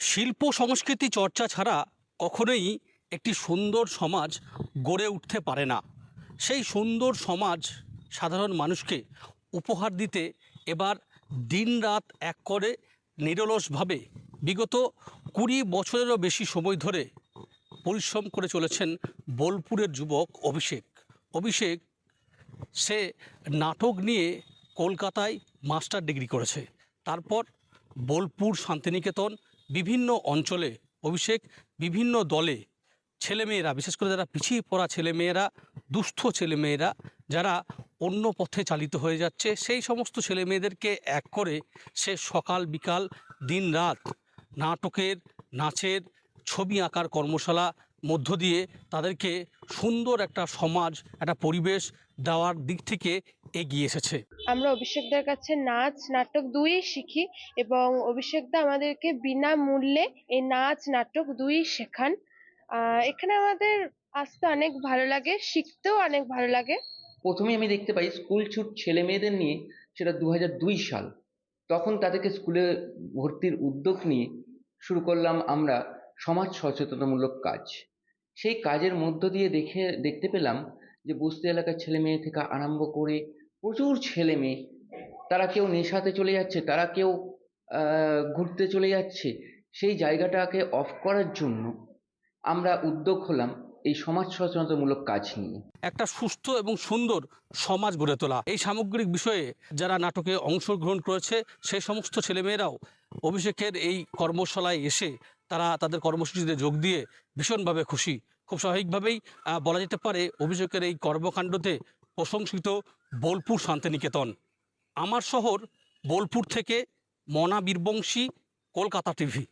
শিল্প সংস্কৃতি চর্চা ছাড়া কখনোই একটি সুন্দর সমাজ গড়ে উঠতে পারে না। সেই সুন্দর সমাজ সাধারণ মানুষকে উপহার দিতে এবার দিনরাত এক করে নিরলসভাবে বিগত কুড়ি বছরেরও বেশি সময় ধরে পরিশ্রম করে চলেছেন বোলপুরের যুবক অভিষেক। অভিষেক, সে নাটক নিয়ে কলকাতায় মাস্টার ডিগ্রি করেছে। তারপর বোলপুর শান্তিনিকেতন বিভিন্ন অঞ্চলে অভিষেক, বিভিন্ন দলে ছেলেমেয়েরা, বিশেষ করে যারা পিছিয়ে পড়া ছেলেমেয়েরা, দুস্থ ছেলেমেয়েরা, যারা অন্য পথে চালিত হয়ে যাচ্ছে, সেই সমস্ত ছেলেমেয়েদেরকে এক করে সে সকাল, বিকাল, দিন, রাত নাটকের, নাচের ছবি আঁকার কর্মশালা মধ্য দিয়ে তাদেরকে সুন্দর একটা সমাজ একটা পরিবেশ দেওয়ার দিক থেকে এগিয়ে এসেছে। আমরা অভিষেকদার কাছে নাচ নাটক দুই শিখি এবং অভিষেকদা আমাদেরকে বিনামূল্যে এই নাচ নাটক দুই শেখান। এখানে আমাদের আসতে অনেক ভালো লাগে শিখতেও অনেক ভালো লাগে। প্রথমে আমি দেখতে পাই স্কুল ছুট ছেলে মেয়েদের নিয়ে সেটা দু দুই সাল। তখন তাদেরকে স্কুলে ভর্তির উদ্যোগ নিয়ে শুরু করলাম আমরা সমাজ সচেতনমূলক কাজ। সেই কাজের মধ্য দিয়ে দেখে, দেখতে পেলাম যে বস্তি এলাকার ছেলে মেয়ে থেকে আরম্ভ করে প্রচুর ছেলে মেয়ে, তারা কেউ নেশাতে চলে যাচ্ছে, তারা কেউ ঘুরতে চলে যাচ্ছে, সেই জায়গাটাকে অফ করার জন্য আমরা উদ্যোগ হলাম এই সমাজ সচেতনতামূলক কাজ নিয়ে। একটা সুস্থ এবং সুন্দর সমাজ গড়ে তোলা। এই সামগ্রিক বিষয়ে যারা নাটকে অংশগ্রহণ করেছে সেই সমস্ত ছেলেমেয়েরাও অভিষেকের এই কর্মশালায় এসে তারা তাদের কর্মসূচিতে যোগ দিয়ে ভীষণভাবে খুশি। খুব স্বাভাবিকভাবেই বলা যেতে পারে অভিষেকের এই কর্মকাণ্ডতে প্রশংসিত বোলপুর শান্তিনিকেতন। আমার শহর বোলপুর থেকে মনা বীরবংশী, কলকাতা টিভি।